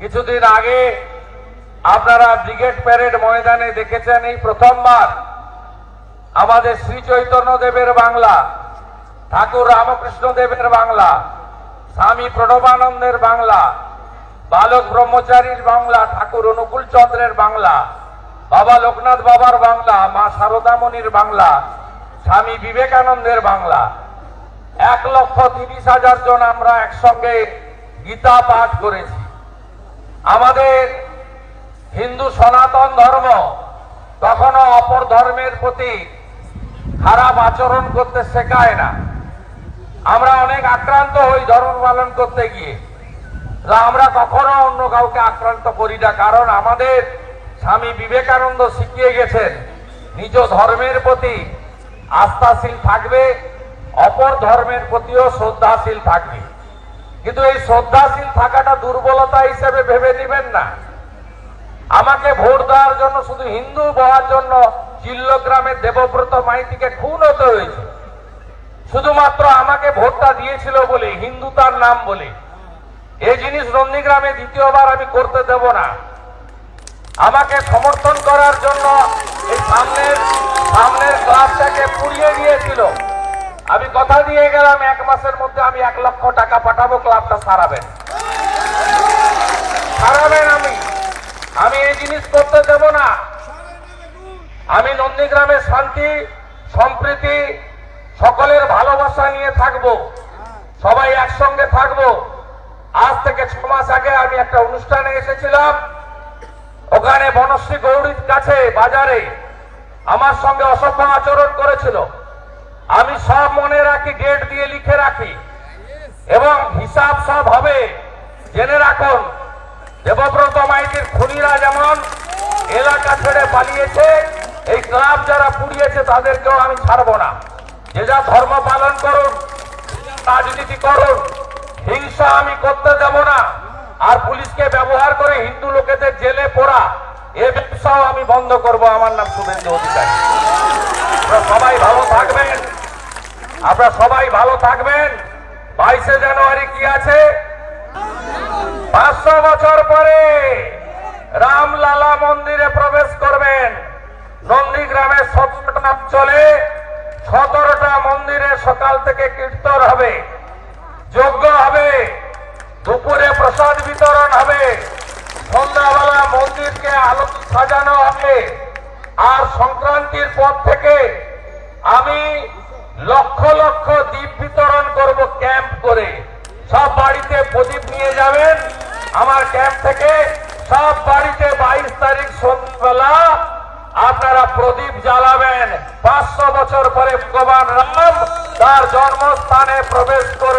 কিছুদিন আগে আপনারা ব্রিগেড প্যারেড ময়দানে দেখেছেন এই প্রথমবার আমাদের শ্রী চৈতন্য দেবের বাংলা, ঠাকুর রামকৃষ্ণ দেবের বাংলা, স্বামী প্রণবানন্দের বাংলা, বালক ব্রহ্মচারীর বাংলা, ঠাকুর অনুকূল চন্দ্রের বাংলা, বাবা লোকনাথ বাবার বাংলা, মা শারদামণির বাংলা, স্বামী বিবেকানন্দের বাংলা। এক লক্ষ তিরিশ হাজার জন আমরা একসঙ্গে গীতা পাঠ করেছি। আমাদের হিন্দু সনাতন ধর্ম কখনো অপর ধর্মের প্রতি খারাপ আচরণ করতে শেখায় না। আমরা অনেক আক্রান্ত হই ধর্ম পালন করতে গিয়ে। আমরা কখনো অন্য কাউকে আক্রান্ত করি না, কারণ আমাদের স্বামী বিবেকানন্দ শিখিয়ে গেছেন, নিজ ধর্মের প্রতি আস্থাশীল থাকবে, অপর ধর্মের প্রতিও শ্রদ্ধাশীল থাকবে। কিন্তু এই শ্রদ্ধাশীল থাকাটা দুর্বলতা হিসেবে ভেবে নেবেন না। আমাকে ভোট দেওয়ার জন্য শুধু হিন্দু হওয়ার জন্য চিল্লগ্রামের দেবব্রত মাইতিকে খুন হতে হয়েছে। শুধুমাত্র আমাকে ভোটটা দিয়েছিল বলে, হিন্দু তার নাম বলে। এই জিনিস নন্দীগ্রামে দ্বিতীয়বার আমি করতে দেব না। আমাকে সমর্থন করার জন্য এই সামনের সামনের ক্লাবটাকে পুড়িয়ে দিয়েছিল। আমি কথা দিয়ে গেলাম, এক মাসের মধ্যে আমি এক লক্ষ টাকা পাঠাবো, ক্লাবটা সারাবেন। সারাবেন আমি। আমি এই জিনিস করতে দেব না। আমি নন্দীগ্রামে শান্তি, সম্প্রীতি, সকলের ভালোবাসা নিয়ে থাকব। সবাই একসঙ্গে থাকব। আজ থেকে ছ মাস আগে আমি একটা অনুষ্ঠানে এসেছিলাম। ওখানে বনশ্রী গৌরীর কাছে, বাজারে। আমার সঙ্গে অসভ্য আচরণ করেছিল। আমি সব মনে রাখি ডেট দিয়ে লিখে রাখি। এবং হিসাব সব হবে। জেনে রাখুন, দেবব্রত মাইতির খুনিরা যেমন এলাকা ছেড়ে পালিয়েছে, এই ক্লাব যারা পুড়িয়েছে তাদেরকেও আমি ছাড়বো না। যে যা ধর্ম পালন করুন, রাজনীতি করুন, হিংসা আমি করতে দেব না। আর পুলিশকে ব্যবহার করে হিন্দু লোকেদের জেলে পড়া, এ ব্যবসাও আমি বন্ধ করব। আমার নাম শুভেন্দু অধিকারী। সবাই ভালো থাকবেন। আপনারা সবাই ভালো থাকবেন। বাইশে জানুয়ারি কি আছে? পাঁচশো বছর পরে রামলালা মন্দিরে প্রবেশ করবেন। নন্দীগ্রামের সতেরোটা অঞ্চলে সতেরোটা মন্দিরে সকাল থেকে কীর্তন হবে। যজ্ঞ হবে, দুপুরে প্রসাদ বিতরণ হবে। সন্ধ্যাবেলা মন্দিরকে আলো সাজানো হবে। আর সংক্রান্তির পর থেকে আমি লক্ষ লক্ষ দ্বীপ বিতরণ করব ক্যাম্প করে। সব বাড়িতে প্রদীপ নিয়ে যাবেন। আমার ক্যাম্প থেকে সব বাড়িতে বাইশ তারিখ সন্ধ্যাবেলা আপনারা প্রদীপ জ্বালাবেন। পাঁচশো বছর পরে ভগবান রাম তার জন্মস্থানে প্রবেশ করবে